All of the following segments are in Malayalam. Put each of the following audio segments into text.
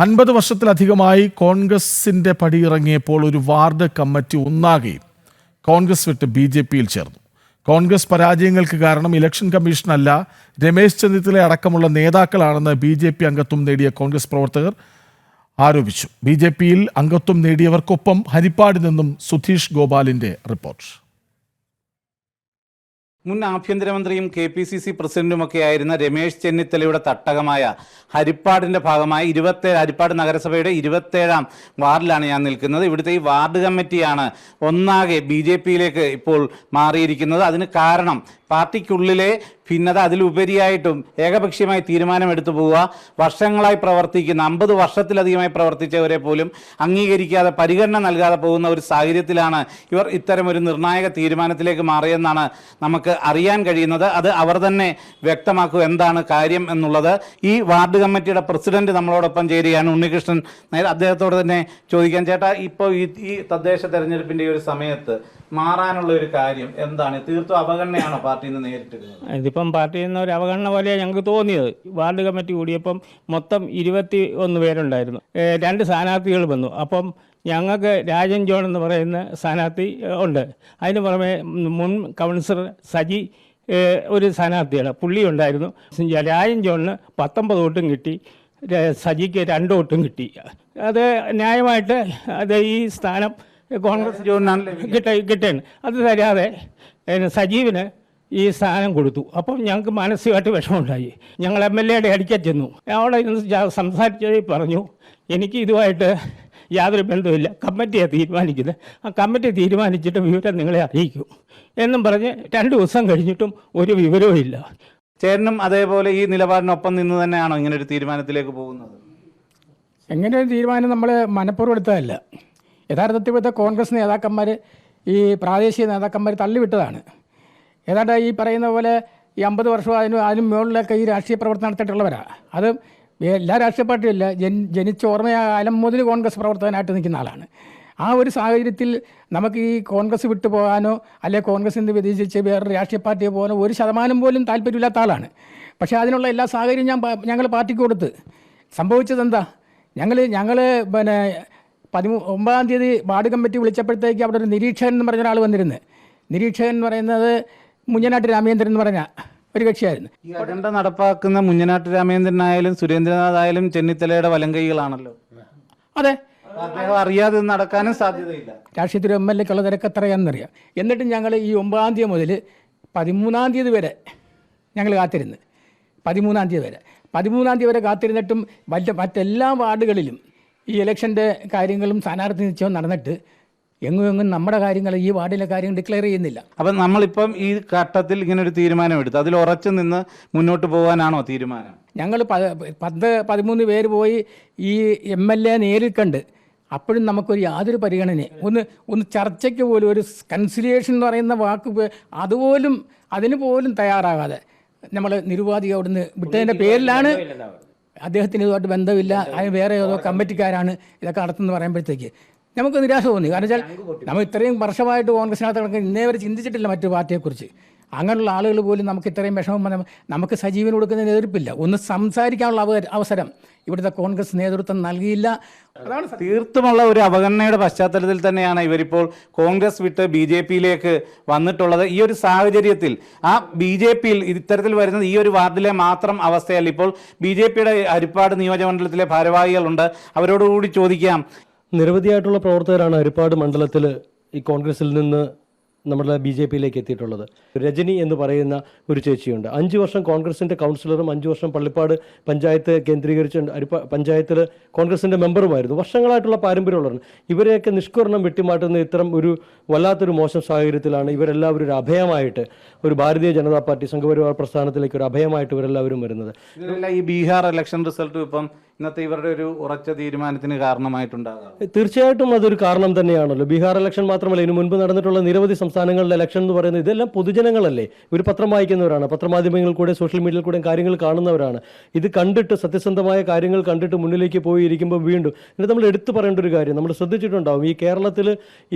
അൻപത് വർഷത്തിലധികമായി കോൺഗ്രസിന്റെ പടിയിറങ്ങിയപ്പോൾ ഒരു വാർഡ് കമ്മിറ്റി ഒന്നാകെ കോൺഗ്രസ് വിട്ട് ബി ജെ പിയിൽ ചേർന്നു. കോൺഗ്രസ് പരാജയങ്ങൾക്ക് കാരണം ഇലക്ഷൻ കമ്മീഷനല്ല രമേശ് ചെന്നിത്തല അടക്കമുള്ള നേതാക്കളാണെന്ന് ബി ജെ പി അംഗത്വം നേടിയ കോൺഗ്രസ് പ്രവർത്തകർ ആരോപിച്ചു. ബി ജെ പിയിൽ അംഗത്വം നേടിയവർക്കൊപ്പം ഹരിപ്പാടിൽ നിന്നും സുധീഷ് ഗോപാലിന്റെ റിപ്പോർട്ട്. മുൻ ആഭ്യന്തരമന്ത്രിയും കെ പി സി സി പ്രസിഡന്റുമൊക്കെ ആയിരുന്ന രമേശ് ചെന്നിത്തലയുടെ തട്ടകമായ ഹരിപ്പാടിന്റെ ഭാഗമായി ഇരുപത്തേഴ് ഹരിപ്പാട് നഗരസഭയുടെ ഇരുപത്തേഴാം വാർഡിലാണ് ഞാൻ നിൽക്കുന്നത്. ഇവിടുത്തെ ഈ വാർഡ് കമ്മിറ്റിയാണ് ഒന്നാകെ ബി ജെ പിയിലേക്ക് ഇപ്പോൾ മാറിയിരിക്കുന്നത്. അതിന് കാരണം പാർട്ടിക്കുള്ളിലെ ഭിന്നത അതിലുപരിയായിട്ടും ഏകപക്ഷീയമായി തീരുമാനമെടുത്തു പോവുക. വർഷങ്ങളായി പ്രവർത്തിക്കുന്ന അമ്പത് വർഷത്തിലധികമായി പ്രവർത്തിച്ചവരെ പോലും അംഗീകരിക്കാതെ പരിഗണന നൽകാതെ പോകുന്ന ഒരു സാഹചര്യത്തിലാണ് ഇവർ ഇത്തരം ഒരു നിർണായക തീരുമാനത്തിലേക്ക് മാറിയെന്നാണ് നമുക്ക് അറിയാൻ കഴിയുന്നത്. അത് അവർ തന്നെ വ്യക്തമാക്കും എന്താണ് കാര്യം എന്നുള്ളത്. ഈ വാർഡ് കമ്മിറ്റിയുടെ പ്രസിഡന്റ് നമ്മളോടൊപ്പം ചേരുകയാണ് ഉണ്ണികൃഷ്ണൻ. അദ്ദേഹത്തോട് തന്നെ ചോദിക്കാൻ ചേട്ടാ ഇപ്പോൾ ഈ തദ്ദേശ തെരഞ്ഞെടുപ്പിന്റെ ഒരു സമയത്ത് മാറാനുള്ള ഒരു കാര്യം എന്താണ്? തീർത്തും അവഗണനയാണോ പാർട്ടിയിൽ നിന്ന് നേരിട്ടിരുന്നത്? ഇതിപ്പം പാർട്ടിയിൽ നിന്ന് ഒരു അവഗണന പോലെയാണ് ഞങ്ങൾക്ക് തോന്നിയത്. വാർഡ് കമ്മിറ്റി കൂടിയപ്പം മൊത്തം ഇരുപത്തി ഒന്ന് പേരുണ്ടായിരുന്നു രണ്ട് സ്ഥാനാർത്ഥികൾ വന്നു. അപ്പം ഞങ്ങൾക്ക് രാജൻ ജോൺ എന്ന് പറയുന്ന സ്ഥാനാർത്ഥി ഉണ്ട്. അതിന് പുറമെ മുൻ കൗൺസിലർ സജി ഒരു സ്ഥാനാർത്ഥിയാണ്. പുള്ളി ഉണ്ടായിരുന്നു. രാജൻ ജോണിന് പത്തൊമ്പത് വോട്ടും കിട്ടി. സജിക്ക് രണ്ട് വോട്ടും കിട്ടി. അത് ന്യായമായിട്ട് അത് ഈ സ്ഥാനം കോൺഗ്രസ് ലഭിക്കുന്നത്. കിട്ട കിട്ടേണ്. അത് തരാതെ സജീവിന് ഈ സ്ഥാനം കൊടുത്തു. അപ്പം ഞങ്ങൾക്ക് മാനസികമായിട്ട് വിഷമമുണ്ടായി. ഞങ്ങൾ എം എൽ എയുടെ അടിക്കാൻ ചെന്നു. അവിടെ ഇന്ന് ജ- പറഞ്ഞു എനിക്ക് ഇതുമായിട്ട് യാതൊരു ബന്ധവുമില്ല. കമ്മിറ്റിയാണ് തീരുമാനിക്കുന്നത്. ആ കമ്മിറ്റി തീരുമാനിച്ചിട്ട് വിവരം നിങ്ങളെ അറിയിക്കും. എന്നും പറഞ്ഞ് രണ്ട് ദിവസം കഴിഞ്ഞിട്ടും ഒരു വിവരവും ഇല്ല. ചേട്ടനും അതേപോലെ ഈ നിലപാടിനൊപ്പം നിന്ന് തന്നെയാണോ ഇങ്ങനെ ഒരു തീരുമാനത്തിലേക്ക് പോകുന്നത്? എങ്ങനെ ഒരു തീരുമാനം നമ്മൾ മനഃപൂർവം എടുത്തതല്ല. യഥാർത്ഥത്തിൽ ഇവിടുത്തെ കോൺഗ്രസ് നേതാക്കന്മാർ ഈ പ്രാദേശിക നേതാക്കന്മാർ തള്ളിവിട്ടതാണ്. ഏതാണ്ട് ഈ പറയുന്ന പോലെ ഈ അമ്പത് വർഷം അതിനും അതിനും മുകളിലൊക്കെ ഈ രാഷ്ട്രീയ പ്രവർത്തനം നടത്തിയിട്ടുള്ളവരാണ് അത് എല്ലാ രാഷ്ട്രീയ പാർട്ടിയില്ല ജൻ ജനിച്ച ഓർമ്മയായ കാലം മുതൽ കോൺഗ്രസ് പ്രവർത്തകനായിട്ട് നിൽക്കുന്ന ആളാണ്. ആ ഒരു സാഹചര്യത്തിൽ നമുക്ക് ഈ കോൺഗ്രസ് വിട്ടു പോകാനോ അല്ലെ കോൺഗ്രസ് നിന്ന് വ്യതിചരിച്ച് വേറൊരു രാഷ്ട്രീയ പാർട്ടിയെ പോകാനോ ഒരു ശതമാനം പോലും താല്പര്യമില്ലാത്ത ആളാണ്. പക്ഷേ അതിനുള്ള എല്ലാ സാഹചര്യവും ഞാൻ ഞങ്ങൾ പാർട്ടിക്ക് കൊടുത്ത്. സംഭവിച്ചത് എന്താ? ഞങ്ങൾ ഞങ്ങൾ പിന്നെ പതിമൂ ഒമ്പതാം തീയതി വാർഡ് കമ്മിറ്റി വിളിച്ചപ്പോഴത്തേക്ക് അവിടെ ഒരു നിരീക്ഷകൻ എന്ന് പറഞ്ഞ ഒരാൾ വന്നിരുന്നു. നിരീക്ഷകൻ എന്ന് പറയുന്നത് മുഞ്ഞനാട്ട് രാമേന്ദ്രൻ എന്ന് പറഞ്ഞ ഒരു കക്ഷിയായിരുന്നു. ഈ അജണ്ട നടപ്പാക്കുന്ന മുഞ്ഞനാട്ട് രാമേന്ദ്രനായാലും സുരേന്ദ്രനാഥ് ആയാലും ചെന്നിത്തലയുടെ വലങ്കൈകളാണല്ലോ. അതെ. അദ്ദേഹം അറിയാതെ ഇത് നടക്കാനും സാധ്യതയില്ല. രാഷ്ട്രീയത്തിൽ എം എൽ എക്കുള്ള തിരക്ക് എത്രയാണെന്നറിയാം. എന്നിട്ടും ഞങ്ങൾ ഈ ഒമ്പതാം തീയതി മുതൽ പതിമൂന്നാം തീയതി വരെ ഞങ്ങൾ കാത്തിരുന്നു. പതിമൂന്നാം തീയതി വരെ. പതിമൂന്നാം തീയതി വരെ കാത്തിരുന്നിട്ടും മറ്റ് മറ്റെല്ലാ വാർഡുകളിലും ഈ ഇലക്ഷന്റെ കാര്യങ്ങളും സ്ഥാനാർത്ഥി നിശ്ചയവും നടന്നിട്ട് എങ്ങും എങ്ങും നമ്മുടെ കാര്യങ്ങൾ ഈ വാർഡിലെ കാര്യങ്ങൾ ഡിക്ലെയർ ചെയ്യുന്നില്ല. അപ്പം നമ്മളിപ്പം ഈ ഘട്ടത്തിൽ ഇങ്ങനെ ഒരു തീരുമാനം എടുത്തു അതിൽ ഉറച്ചു നിന്ന് മുന്നോട്ട് പോകാനാണോ തീരുമാനം? ഞങ്ങൾ പത്ത് പതിമൂന്ന് പേര് പോയി ഈ എം എൽ എ നേരിൽ കണ്ട് അപ്പോഴും നമുക്കൊരു യാതൊരു പരിഗണനയും ഒന്ന് ഒന്ന് ചർച്ചയ്ക്ക് പോലും ഒരു കൺസിലിയേഷൻ എന്ന് പറയുന്ന വാക്ക് അതുപോലും അതിന് പോലും തയ്യാറാകാതെ നമ്മൾ നിരുപാധിക അവിടുന്ന് വിട്ടതിന്റെ പേരിലാണ് അദ്ദേഹത്തിന് ഇതുമായിട്ട് ബന്ധമില്ല. അതിന് വേറെ ഏതോ കമ്മിറ്റിക്കാരാണ് ഇതൊക്കെ നടത്തുന്നത് പറയുമ്പോഴത്തേക്ക് നമുക്ക് നിരാശ തോന്നി. കാരണം വെച്ചാൽ നമ്മൾ ഇത്രയും വർഷമായിട്ട് കോൺഗ്രസിനകത്ത് കിടക്കുന്ന ഇന്നേ വരെ ചിന്തിച്ചിട്ടില്ല മറ്റു പാർട്ടിയെക്കുറിച്ച്. അങ്ങനെയുള്ള ആളുകൾ പോലും നമുക്ക് ഇത്രയും വിഷമം നമുക്ക് സജീവൻ കൊടുക്കുന്നതിന് എതിർപ്പില്ല ഒന്ന് സംസാരിക്കാനുള്ള അവസരം ഇവിടുത്തെ കോൺഗ്രസ് നേതൃത്വം നൽകിയില്ല. അതാണ്. തീർത്തുമുള്ള ഒരു അവഗണനയുടെ പശ്ചാത്തലത്തിൽ തന്നെയാണ് ഇവരിപ്പോൾ കോൺഗ്രസ് വിട്ട് ബി ജെ പിയിലേക്ക് വന്നിട്ടുള്ളത്. ഈ ഒരു സാഹചര്യത്തിൽ ആ ബി ജെ പിയിൽ ഇത്തരത്തിൽ വരുന്നത് ഈ ഒരു വാർഡിലെ മാത്രം അവസ്ഥയല്ല. ഇപ്പോൾ ബി ജെ പിയുടെ ഹരിപ്പാട് നിയോജകമണ്ഡലത്തിലെ ഭാരവാഹികളുണ്ട്. അവരോടുകൂടി ചോദിക്കാം. നിരവധിയായിട്ടുള്ള പ്രവർത്തകരാണ് ഹരിപ്പാട് മണ്ഡലത്തിൽ ഈ കോൺഗ്രസിൽ നിന്ന് നമ്മുടെ ബി ജെ പിയിലേക്ക് എത്തിയിട്ടുള്ളത്. രജനി എന്ന് പറയുന്ന ഒരു ചേച്ചിയുണ്ട്. അഞ്ച് വർഷം കോൺഗ്രസിന്റെ കൗൺസിലറും അഞ്ച് വർഷം പള്ളിപ്പാട് പഞ്ചായത്ത് കേന്ദ്രീകരിച്ച് അരി പഞ്ചായത്തിൽ കോൺഗ്രസിന്റെ മെമ്പറുമായിരുന്നു. വർഷങ്ങളായിട്ടുള്ള പാരമ്പര്യമുള്ളവരാണ്. ഇവരെയൊക്കെ നിഷ്കരണം വെട്ടിമാറ്റുന്ന ഇത്തരം ഒരു വല്ലാത്തൊരു മോശം സാഹചര്യത്തിലാണ് ഇവരെല്ലാവരും ഒരു അഭയമായിട്ട് ഒരു ഭാരതീയ ജനതാ പാർട്ടി സംഘപരിവാർ പ്രസ്ഥാനത്തിലേക്ക് ഒരു അഭയമായിട്ട് ഇവരെല്ലാവരും വരുന്നത്. ഈ ബീഹാർ ഇലക്ഷൻ റിസൾട്ട് ഇപ്പം ഇന്നത്തെ ഇവരുടെ ഒരു ഉറച്ച തീരുമാനത്തിന് കാരണമായിട്ടുണ്ടാകാം. തീർച്ചയായിട്ടും അതൊരു കാരണം തന്നെയാണല്ലോ. ബീഹാർ ഇലക്ഷൻ മാത്രമല്ല ഇതിനു മുൻപ് നടന്നിട്ടുള്ള നിരവധി സംസ്ഥാനങ്ങളിലെ ഇലക്ഷൻ എന്ന് പറയുന്നത് ഇതെല്ലാം പൊതുജനങ്ങളല്ലേ? ഇവർ പത്രം വായിക്കുന്നവരാണ് പത്രമാധ്യമങ്ങളിൽ കൂടെ സോഷ്യൽ മീഡിയയിൽ കൂടെ കാര്യങ്ങൾ കാണുന്നവരാണ്. ഇത് കണ്ടിട്ട് സത്യസന്ധമായ കാര്യങ്ങൾ കണ്ടിട്ട് മുന്നിലേക്ക് പോയി ഇരിക്കുമ്പോൾ വീണ്ടും എന്നിട്ട് നമ്മൾ എടുത്തു പറയേണ്ട ഒരു കാര്യം. നമ്മൾ ശ്രദ്ധിച്ചിട്ടുണ്ടാവും ഈ കേരളത്തിൽ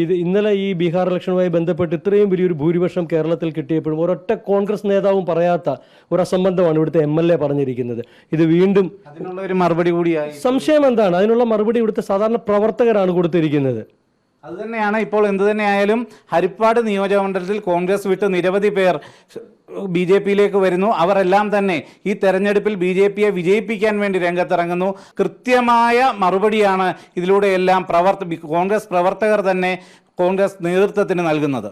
ഇത് ഇന്നലെ ഈ ബീഹാർ ഇലക്ഷനുമായി ബന്ധപ്പെട്ട് ഇത്രയും വലിയൊരു ഭൂരിപക്ഷം കേരളത്തിൽ കിട്ടിയപ്പോഴും ഒരൊറ്റ കോൺഗ്രസ് നേതാവും പറയാത്ത ഒരു അസംബന്ധമാണ് ഇവിടുത്തെ എം എൽ എ പറഞ്ഞിരിക്കുന്നത്. ഇത് വീണ്ടും അതിനുള്ള ഒരു മറുപടി കൂടിയായി. സംശയം എന്താണ്? അതിനുള്ള മറുപടി ഇവിടുത്തെ സാധാരണ പ്രവർത്തകരാണ് കൊടുത്തിരിക്കുന്നത്. അത് തന്നെയാണ് ഇപ്പോൾ എന്തു തന്നെയായാലും ഹരിപ്പാട് നിയോജകമണ്ഡലത്തിൽ കോൺഗ്രസ് വിട്ട് നിരവധി പേർ ബി ജെ പിയിലേക്ക് വരുന്നു. അവരെല്ലാം തന്നെ ഈ തെരഞ്ഞെടുപ്പിൽ ബി ജെ പിയെ വിജയിപ്പിക്കാൻ വേണ്ടി രംഗത്തിറങ്ങുന്നു. കൃത്യമായ മറുപടിയാണ് ഇതിലൂടെയെല്ലാം പ്രവർത്ത കോൺഗ്രസ് പ്രവർത്തകർ തന്നെ കോൺഗ്രസ് നേതൃത്വത്തിന് നൽകുന്നത്.